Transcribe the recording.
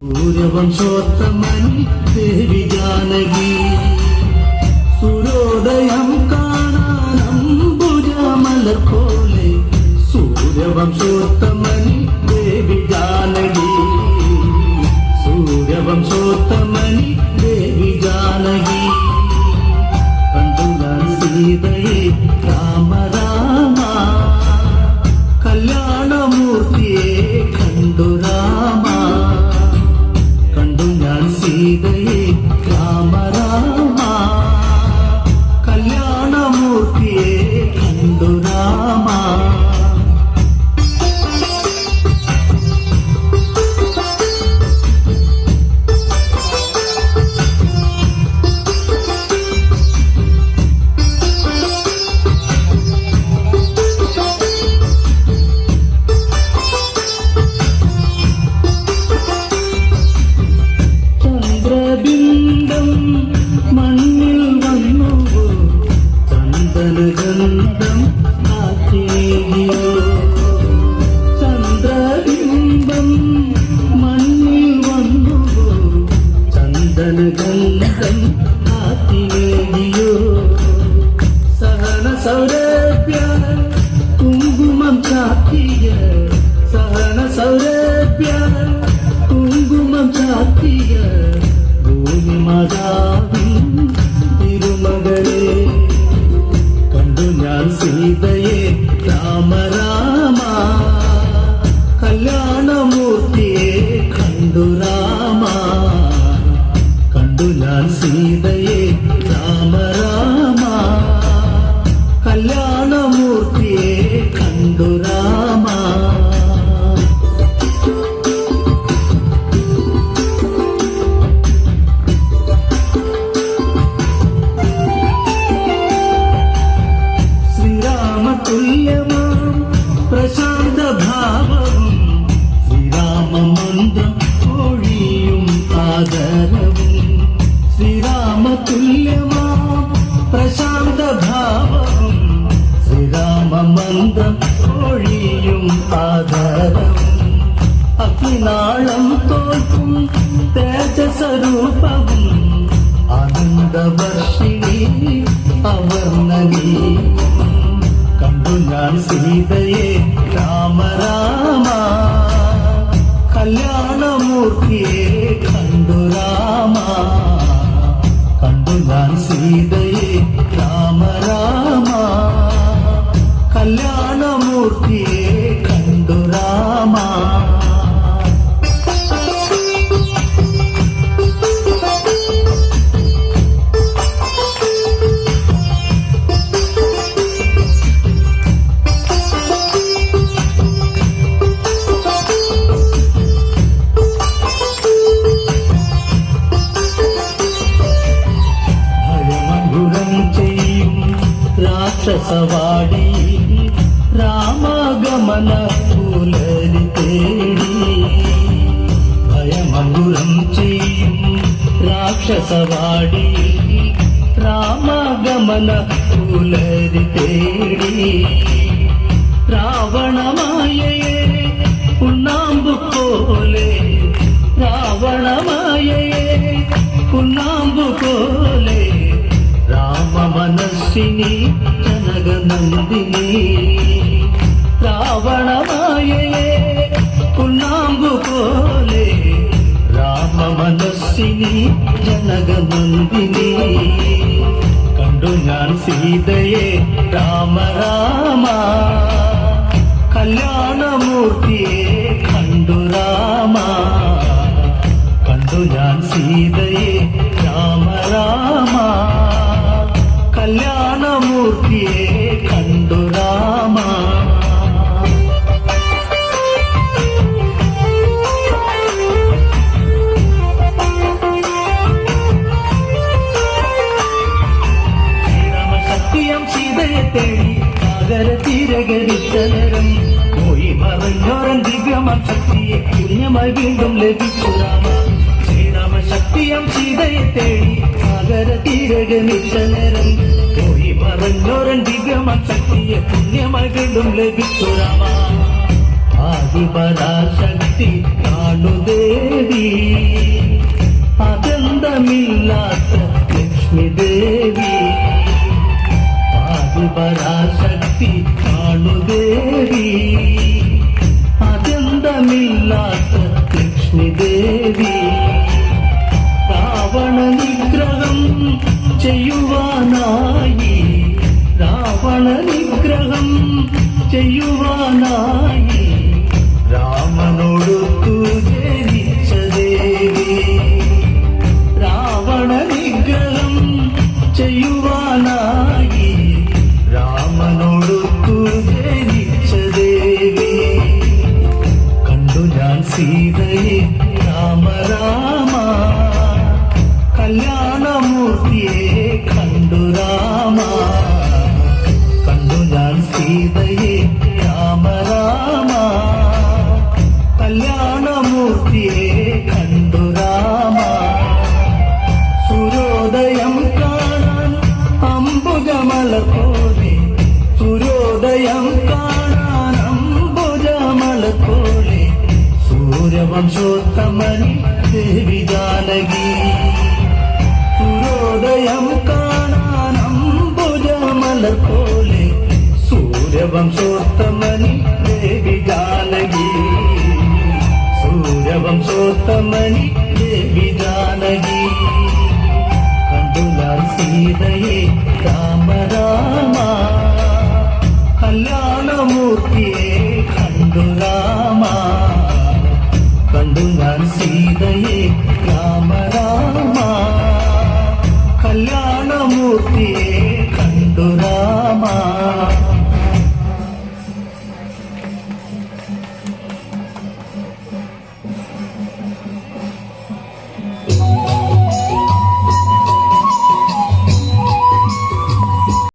സൂര്യവംശോത്തമനി ദേവി ജാനകി സൂര്യോദയം കാണാനമ്പുജമലർ പോലെ സൂര്യവംശോത്തമനി ചന്ദനഗന്ധം நான் சீதை ആദരവും അഗ്നിനാളം തോൽക്കും തേജസ്വരൂപവും ആനന്ദവർഷിണി അവർണനീ കണ്ടു ഞാൻ സീതയെ രാമ രാമ കല്യാണമൂർത്തിയെ കണ്ടു രാമ കണ്ടു ഞാൻ സീതയെ രാമ രാമ കല്യാണമൂർത്തിയെ രാക്ഷസവാടി രാമഗമന പുലരി തേടി ഭയമങ്കുരം ചെയ്യും രാക്ഷസവാടി രാമഗമന പുലരി തേടി രാവണമായയെ ഉണ്ണാമ്പു പോലെ രാവണമായയെ நந்தினி ராவணமாயே புன்னாங்கு போலே ராம மனசினி ஜனக நந்தினி கண்டு ஞான் சீதையே ராம ராமா கல்யாணமூர்த்தியே ദിവ്യമാം ശക്തിയെ പുണ്യമായി വീണ്ടും ലഭിച്ചു രാമ ശ്രീരാമ ശക്തിയം സീതയെ തേടി സാഗര തീരകരിച്ചനരം പോയി മറഞ്ഞോരൻ ദിവ്യമാം ശക്തിയെ പുണ്യമായി വീണ്ടും ലഭിച്ചു രാമ ആദിപരാശക്തി കാണുദേവി അതെന്തമില്ലാത്ത ലക്ഷ്മി ദേവി. ആദിപരാശക്തി കാണുദേവി దేవి. రావణ నిగ్రహం చెయ్యువానాయి రావణ నిగ్రహం చెయ్యువానాయి రామనుడు తుజే వంశోత్తమని దేవి జానగి సూర్యోదయం కాణానంబుజమల పోలి సూర్య వంశోత్తమని దేవి జానగి సూర్య వంశోత్తమని దేవి జానగి కందుల సీతయే రామ రామ కళ్యాణమూర్తియే కందురా